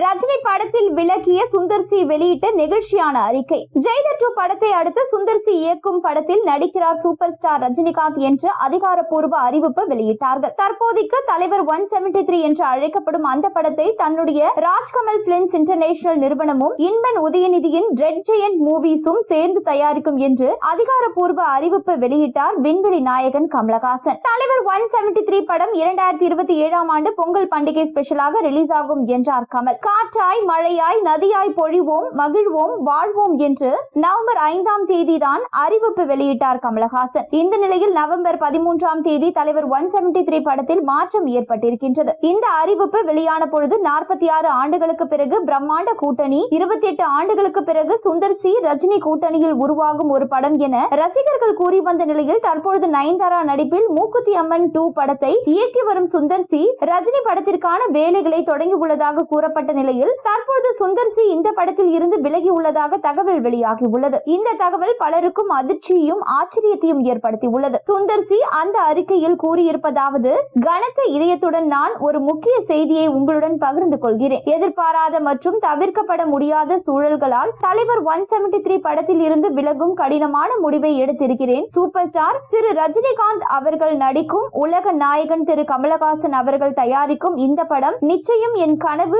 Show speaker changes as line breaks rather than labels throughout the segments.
ரஜினி படத்தில் விலகிய சுந்தர் சி வெளியிட்ட நெகிழ்ச்சியான அறிக்கை. ஜெயிலர் டூ படத்தை அடுத்து சுந்தர் சி இயக்கும் படத்தில் நடிக்கிறார் சூப்பர் ஸ்டார் ரஜினிகாந்த் என்று அதிகாரப்பூர்வ அறிவிப்பு வெளியிட்டார்கள். தற்போதைக்கு தலைவர் ஒன் செவன்டி த்ரீ என்று அழைக்கப்படும் அந்த படத்தை தன்னுடைய ராஜ்கமல் பிலிம்ஸ் இன்டர்நேஷனல் நிறுவனமும் இன்பன் உதயநிதியின் ரெட் ஜெயண்ட் மூவிஸும் சேர்ந்து தயாரிக்கும் என்று அதிகாரப்பூர்வ அறிவிப்பு வெளியிட்டார் விண்வெளி நாயகன் கமலஹாசன். தலைவர் ஒன் செவன்டி த்ரீ படம் இரண்டாயிரத்தி இருபத்தி ஏழாம் ஆண்டு பொங்கல் பண்டிகை ஸ்பெஷலாக ரிலீஸ் ஆகும் என்றார் கமல். காற்றாய் மழையாய் நதியாய் பொழிவோம் மகிழ்வோம் வாழ்வோம் என்று நவம்பர் ஐந்தாம் தேதி தான் அறிவிப்பு வெளியிட்டார் கமலஹாசன். இந்த நிலையில் நவம்பர் பதிமூன்றாம் தேதி தலைவர் ஒன் செவன்டி த்ரீ படத்தில் மாற்றம் ஏற்பட்டிருக்கின்றது. இந்த அறிவிப்பு வெளியான பொழுது நாற்பத்தி ஆறு ஆண்டுகளுக்கு பிறகு பிரம்மாண்ட கூட்டணி இருபத்தி எட்டு ஆண்டுகளுக்கு பிறகு சுந்தர் சி ரஜினி கூட்டணியில் உருவாகும் ஒரு படம் என ரசிகர்கள் கூறி வந்த நிலையில் தற்பொழுது நயன்தாரா நடிப்பில் மூக்குத்தி அம்மன் டூ படத்தை இயக்கி வரும் சுந்தர் சி ரஜினி படத்திற்கான வேலைகளை தொடங்கி உள்ளதாக கூறப்பட்ட நிலையில் தற்போது சுந்தர் சி இந்த படத்தில் இருந்து விலகி உள்ளதாக தகவல் வெளியாகி உள்ளது இந்த தகவல் பலருக்கும் அதிர்ச்சியையும் ஆச்சரியத்தையும் ஏற்படுத்தி உள்ளது சுந்தர் சி அந்த அறிக்கையில் கூறியிருப்பதாவது கனத்த இதயத்துடன் நான் ஒரு முக்கிய செய்தியை உங்களுடன் பகிர்ந்து கொள்கிறேன். எதிர்பாராத மற்றும் தவிர்க்கப்பட முடியாத சூழல்களால் தலைவர் ஒன் செவன்டி த்ரீ படத்தில் இருந்து விலகும் கடினமான முடிவை எடுத்திருக்கிறேன். சூப்பர் ஸ்டார் திரு. ரஜினிகாந்த் அவர்கள் நடிக்கும் உலக நாயகன் திரு. கமலஹாசன் அவர்கள் தயாரிக்கும் இந்த படம் நிச்சயம் என் கனவு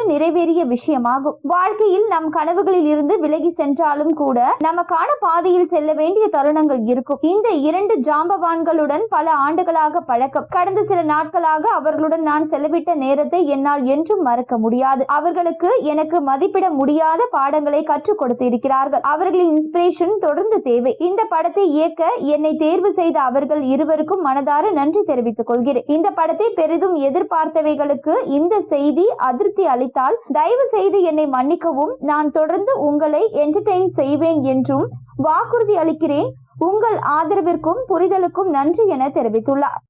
பெரிய விஷயமாகும். வாழ்க்கையில் நம் கனவுகளில் இருந்து விலகி சென்றாலும் கூட நமக்கான பாதையில் செல்ல வேண்டிய தருணங்கள் இருக்கும். இந்த இரண்டு ஜாம்பவான்களுடன் பல ஆண்டுகளாக பழக்கம். கடந்த சில நாட்களாக அவர்களுடன் நான் செலவிட்ட நேரத்தை என்னால் என்றும் மறக்க முடியாது. அவர்களுக்கு எனக்கு மதிப்பிட முடியாத பாடங்களை கற்றுக் கொடுத்து இருக்கிறார்கள் அவர்களின் இன்ஸ்பிரேஷன் தொடர்ந்து தேவை. இந்த படத்தை இயக்க என்னை தேர்வு செய்த அவர்கள் இருவருக்கும் மனதார நன்றி தெரிவித்துக் கொள்கிறேன். இந்த படத்தை பெரிதும் எதிர்பார்த்தவைகளுக்கு இந்த செய்தி அதிருப்தி அளித்தால் தயவு செய்து என்னை மன்னிக்கவும். நான் தொடர்ந்து உங்களை என்டர்டெயின் செய்வேன் என்றும் வாக்குறுதி அளிக்கிறேன். உங்கள் ஆதரவிற்கும் புரிதலுக்கும் நன்றி என தெரிவித்துள்ளார்.